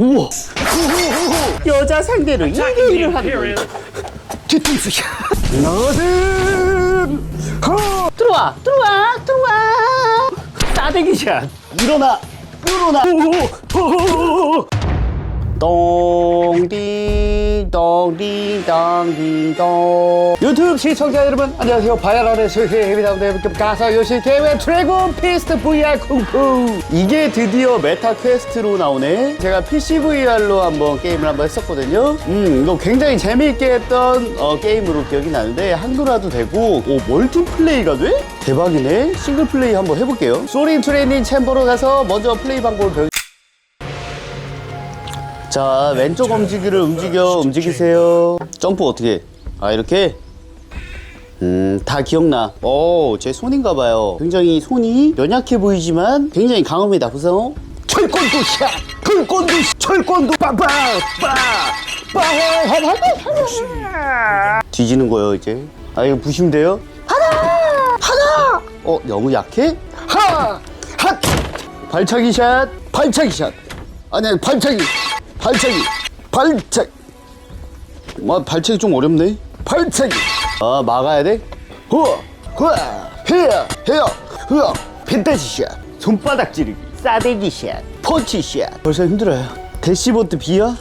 우와. 여자 상대로 2대1을 하는 거예요 뒤통수 샷 너는 허 들어와 들어와 들어와. 싸대기 샷. 일어나 일어나. 호호호호 똥디 똥디 똥디 똥 유튜브 시청자 여러분 안녕하세요. 바야라의 수혜입니다 가사 요시 대회 드래곤 피스트 VR 쿵푸 이게 드디어 메타 퀘스트로 나오네. 제가 PC VR로 한번 게임을 한번 했었거든요. 음 이거 굉장히 재미있게 했던 어, 게임으로 기억이 나는데 한글화도 되고 오 멀티플레이가 돼? 대박이네. 싱글 플레이 한번 해볼게요. 소린 트레이닝 챔버로 가서 먼저 플레이 방법을 배우 자 왼쪽 엄지기를 움직여 움직이세요. 점프 어떻게 해? 아 이렇게 음 다 기억나. 오 제 손인가 봐요. 굉장히 손이 연약해 보이지만 굉장히 강합니다. 보세요. 철권도 샷 철권도 샷, 철권도 빠빠 빠 빠. 뒤지는 거예요 이제. 아 이거 부시면 돼요? 하나 하나 어 너무 약해? 하 핫! 발차기 샷! 발차기 샷! 아니 아니 발차기! 발차기! 발차기! 뭐 발차기 좀 어렵네. 발차기 아 막아야 돼? 후아 후아 헤야 헤야 후아 펜타시 샷 손바닥 찌르기 싸대기 샷 펀치 샷. 벌써 힘들어요. 대시보트 비야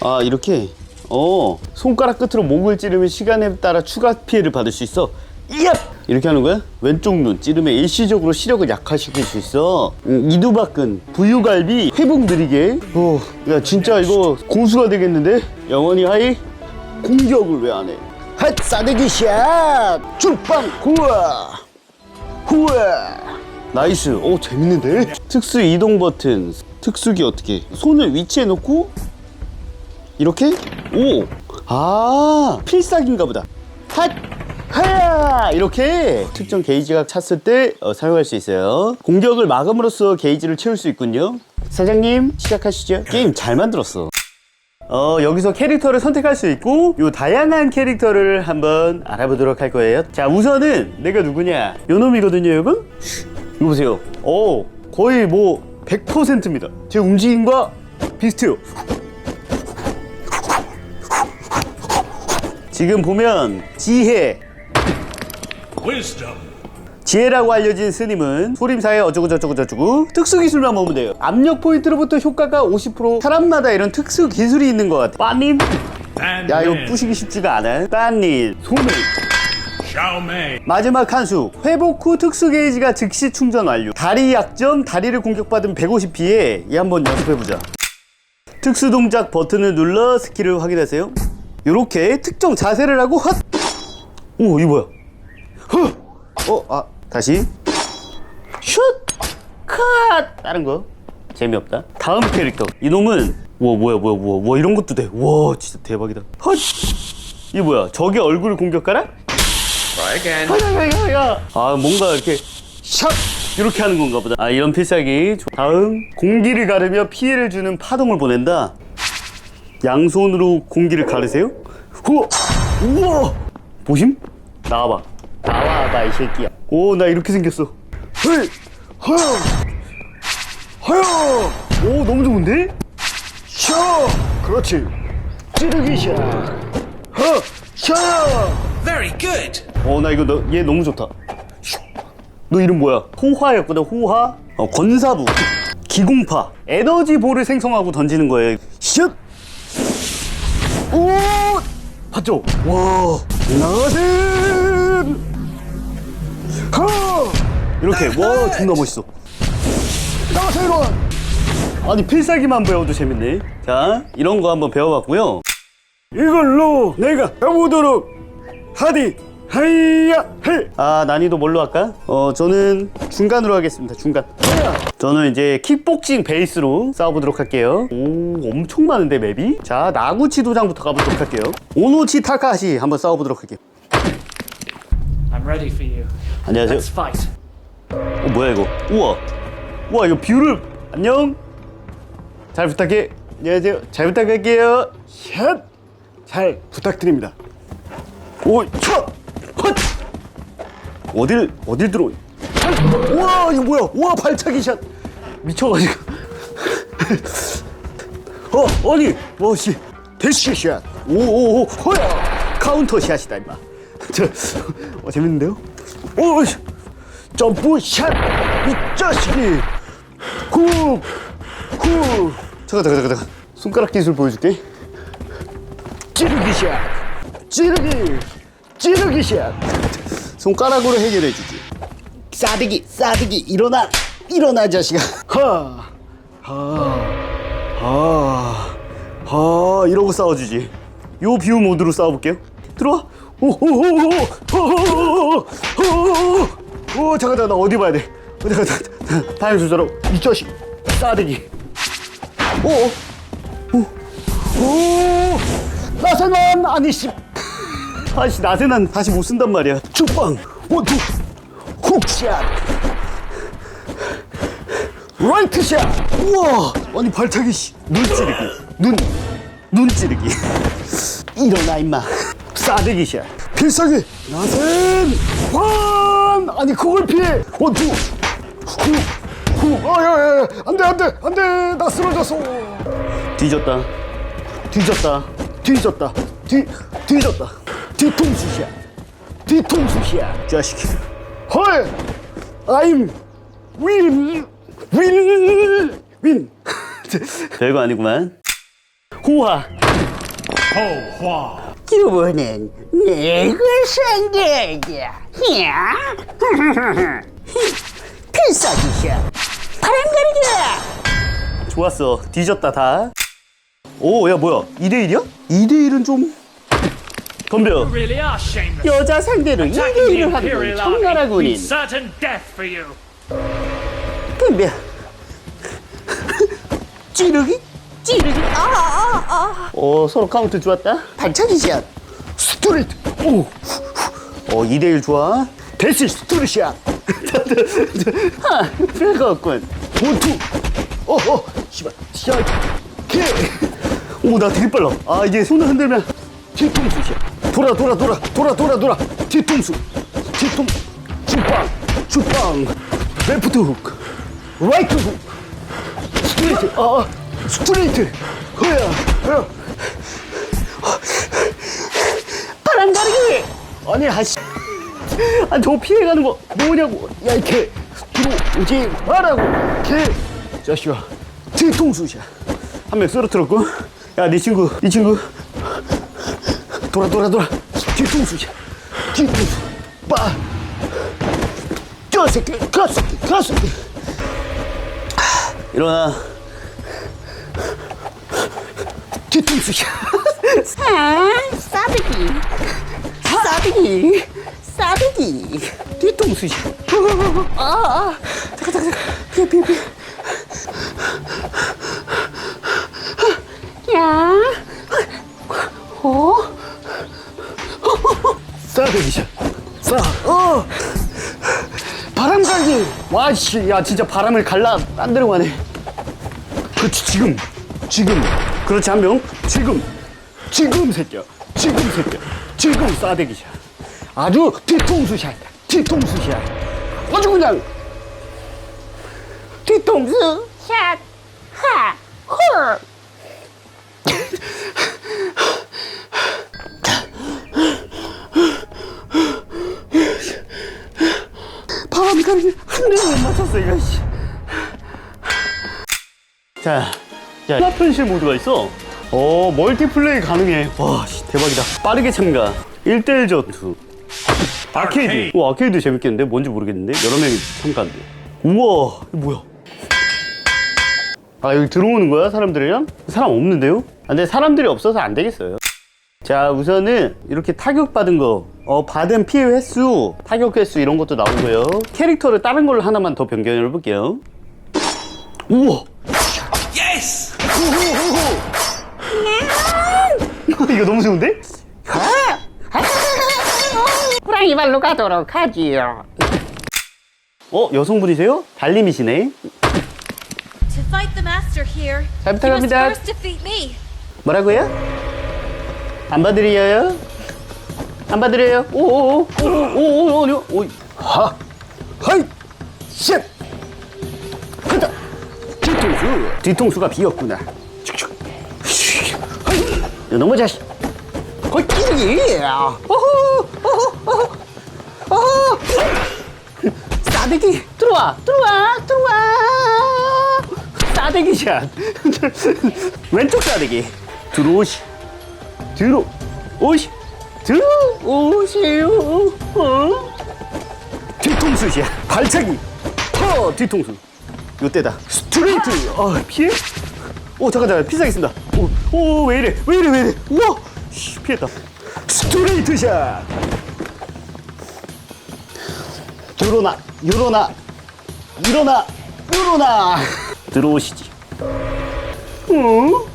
아 이렇게? 어 손가락 끝으로 목을 찌르면 시간에 따라 추가 피해를 받을 수 있어. 얍! 이렇게 하는 거야? 왼쪽 눈 찌르면 일시적으로 시력을 약화시킬 수 있어. 음, 이두박근 부유갈비 회복 느리게. 오, 야 진짜 이거 고수가 되겠는데? 영원히 하이? 공격을 왜 안 해? 핫 싸대기 샷 줄빵 후아 후아 나이스. 오 재밌는데? 특수 이동 버튼. 특수기 어떻게? 손을 위치해 놓고 이렇게? 오아 필살기인가 보다. 핫! 하야! 이렇게 특정 게이지가 찼을 때 어, 사용할 수 있어요. 공격을 막음으로써 게이지를 채울 수 있군요. 사장님 시작하시죠. 게임 잘 만들었어 어, 여기서 캐릭터를 선택할 수 있고 요 다양한 캐릭터를 한번 알아보도록 할 거예요. 자 우선은 내가 누구냐? 요 놈이거든요 여러분. 이거 보세요. 어 거의 뭐 100%입니다. 제 움직임과 비슷해요. 지금 보면 지혜. Wisdom. 지혜라고 알려진 스님은 소림사의 어쩌고저쩌고 저쩌고 특수 기술만 모으면 돼요. 압력 포인트로부터 효과가 50% 사람마다 이런 특수 기술이 있는 것 같아. 빠님 야 이거 then 부시기 쉽지가 않아. 빠님 소매. 마지막 한 수. 회복 후 특수 게이지가 즉시 충전 완료. 다리 약점 다리를 공격받은 150피해 이 한번 연습해보자. 특수 동작 버튼을 눌러 스킬을 확인하세요. 요렇게 특정 자세를 하고 헛! 오 이거 뭐야? 헛! 어, 아 다시. 슛! 컷! 다른 거. 재미없다. 다음 캐릭터. 이놈은 와 뭐야 뭐야 뭐야 와 이런 것도 돼와 진짜 대박이다. 헛! 이게 뭐야? 적의 얼굴을 공격하라? 아 뭔가 이렇게 샥 이렇게 하는 건가 보다. 아 이런 필살기. 다음. 공기를 가르며 피해를 주는 파동을 보낸다. 양손으로 공기를 가르세요. 후! 우와! 보심? 나와봐. 나와봐 이 새끼야 오 나 이렇게 생겼어 헤이 허여 허여 오 너무 좋은데 샤 그렇지 찌르기 샤허샤 Very good. 어, 나 이거 너, 얘 너무 좋다. 슉. 너 이름 뭐야? 호화였거든, 호화. 어, 권사부. 기공파. 에너지 볼을 생성하고 던지는 거예요. 슛! 오! 봤죠? 와. 하! 이렇게, 와, 존나 멋있어. 나가세요, 이런! 아니, 필살기만 배워도 재밌네. 자, 이런 거 한번 배워봤고요. 이걸로 내가 가보도록 하디 하이야 해. 아 난이도 뭘로 할까? 어 저는 중간으로 하겠습니다. 중간. 저는 이제 킥복싱 베이스로 싸워보도록 할게요. 오 엄청 많은데 맵이. 자 나구치 도장부터 가보도록 할게요. 오노치 타카시 한번 싸워보도록 할게요. I'm ready for you. 안녕하세요. 어 뭐야 이거? 우와. 우와 이거 뷰를 안녕. 잘 부탁해. 안녕하세요. 잘 부탁할게요. 샷. 잘 부탁드립니다. 오, 차! 헛! 어딜 어딜 들어? 우와 이거 뭐야? 우와 발차기 샷 미쳐가지고. 어 아니 뭐지 대시 샷 오오오 허야 카운터 샷이다 임마 저 어, 재밌는데요 오 점프 샷 이 자식이! 훅훅 잠깐 잠깐 잠깐 잠깐. 손가락 기술 보여줄게. 찌르기 샷! 찌르기! 찌르기 샷! 손가락으로 해결해 주지. 싸대기 싸대기 일어나! 일어나 자식아! 하 하 하! 하, 이러고 싸워주지. 요 비우 모드로 싸워볼게요. 들어와. 오오오오오오오오오 오, 잠깐, 잠깐, 나 어디 봐야 돼? 어, 잠깐, 잠깐, 다행 조절하고. 이 자식, 싸대기. 오, 오, 오, 나세난 아니 씨. 아씨, 나세난 다시 못 쓴단 말이야. 축방, 원투, 훅샷. 라이트 샷! 우와! 아니 발차기 씨. 눈 찌르기. 눈, 눈 찌르기. 일어나 임마. 싸대기 샷. 필살기. 나센! 환! 아니 그걸 피해. 원투. 후. 후. 아, 야, 야, 야. 안 돼, 안 돼, 안 돼. 나 쓰러졌어. 뒤졌다. 뒤졌다. 뒤졌다. 뒤, 뒤졌다. 뒤통수 샷. 뒤통수 샷. 자식. 헐! 윈! 윈! 별거 아니구만. 호화. Hua. 주부는 내가 상대야. 야? 필살기샷. 바람 가르기. 좋았어. 뒤졌다, 다. 오, 야, 뭐야. 2대1이야? 2대1은 좀. 덤벼. 여자 상대로 Attacking the 2대1을 하는 청나라 군인. for you. 덤벼. 찌르기? 찌르기? 아, 아, 아. 어, 서로 카운트 좋았다. 발차기샷. 스트레이트. 오. 어, 2대1 좋아. 대시 스트레이트샷. 하, 별거 없군. 원투. 어, 어. 씨발. 샷. 개. 오, 나 되게 빨라. 아, 이제 손을 흔들면 뒤통수 샷. 돌아, 돌아, 돌아. 돌아, 돌아, 돌아. 뒤통수. 뒤통. 주빵. 주빵. 레프트 훅. 라이트 훅. 스트레이트. 아, 아. 허야. 허야. 바람 가르기. 아니, 아씨. 아, 저 피해가는 거 뭐냐고. 야, 이 개. 들어오지 말라고. 개. 자식아. 뒤통수샷. 한 명 쓰러뜨렸고. 야, 네 친구, 네 친구. 돌아, 돌아, 돌아. 뒤통수샷. 뒤통수. 빠. 저 새끼, 가 새끼, 가 새끼. 일어나. 뒤통수샷. 아, 싸대기. 싸대기. 싸대기. 뒤통수샷. 아, 아. 잠깐, 잠깐, 잠깐. 피해, 피해, 피해. 야. 어? 싸대기샷. 싸. 어. 바람 갈기. 와, 씨. 야, 진짜 바람을 갈라. 딴 데로 가네. 그렇지, 지금. 지금. 그렇지, 한 명. 지금. 지금 새끼야. 지금 새끼야. 지금 싸대기샷. 아주 뒤통수샷. 뒤통수샷. 아주 그냥. 뒤통수. 샷. 하. 홀. 바람 갈기 한 대도 못 맞췄어, 이거, 자, 플라펜실 모드가 있어. 어, 멀티플레이 가능해. 와, 씨, 대박이다. 빠르게 참가. 1대1 전투. 아케이드. 오, 아케이드 재밌겠는데? 뭔지 모르겠는데? 여러 명이 참가한대. 우와, 이거 뭐야? 아, 여기 들어오는 거야, 사람들이랑? 사람 없는데요? 아, 근데 사람들이 없어서 안 되겠어요. 자, 우선은 이렇게 타격받은 거, 어, 받은 피해 횟수, 타격 횟수 이런 것도 나오고요. 캐릭터를 다른 걸로 하나만 더 변경해 볼게요. 우와! 이거 너무 좋은데? 호랑이 발로 가도록 하지요. 어, 여성분이세요? 달님이시네. To fight the master here, 잘 you must 부탁합니다. first defeat me. 뭐라고요? 안 봐드려요? 안 봐드려요? 오오오 오오오오 오, 하 하이 셋 가자 뒤통수 뒤통수가 비었구나 축축 너무 자식. 어허. 싸대기. 들어와, 들어와, 들어와. 싸대기 샷. 왼쪽 싸대기. 들어오시. 들어. 오시. 들어오세요. 어? 뒤통수 샷. 발차기. 퍼 뒤통수. 요때다. 스트레이트. 아 피해? 오 잠깐 잠깐 피사겠습니다. 오오왜 이래 왜 이래 왜 이래. 우와. 씨, 피했다. 스트레이트 샷. 들어나 일어나 일어나 일어나 들어오시지 어?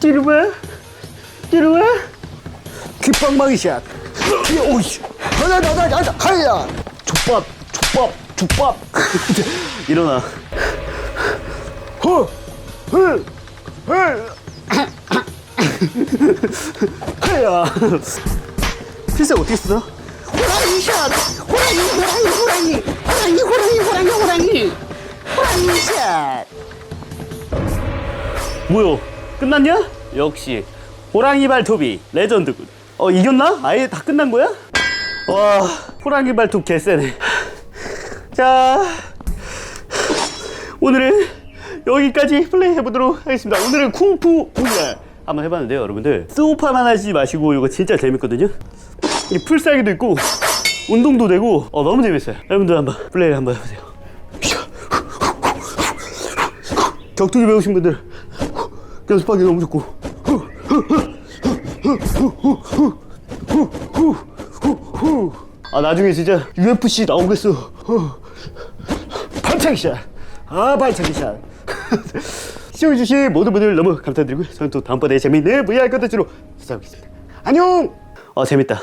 뒤로 와 뒤로 와 귓방망이 샷 오이씨 하나 하나 하나 하야 족밥 족밥 족밥 일어나 하야 필살 어떻게 쓰나? 호랑이 샷. 호랑이, 호랑이, 호랑이. 호랑이, 호랑이, 호랑이, 호랑이. 호랑이 샷. 뭐요? 끝났냐? 역시 호랑이 발톱이 레전드군. 어 이겼나? 아예 다 끝난 거야? 와 호랑이 발톱 개쎄네. 자 오늘은 여기까지 플레이 해보도록 하겠습니다. 오늘은 쿵푸 VR 한번 해봤는데요, 여러분들 소파만 하지 마시고 이거 진짜 재밌거든요. 이 풀살기도 있고 운동도 되고 어 너무 재밌어요. 여러분들 한번 플레이 한번 해보세요. 격투기 배우신 분들 연습하기 너무 좋고 아 나중에 진짜 UFC 나오겠어 발차기샷 아 발차기샷 시청해주신 모든 분들 너무 감사드리고요 저는 또 다음번에 재밌는 VR 컨텐츠로 찾아오겠습니다. 안녕! 어 재밌다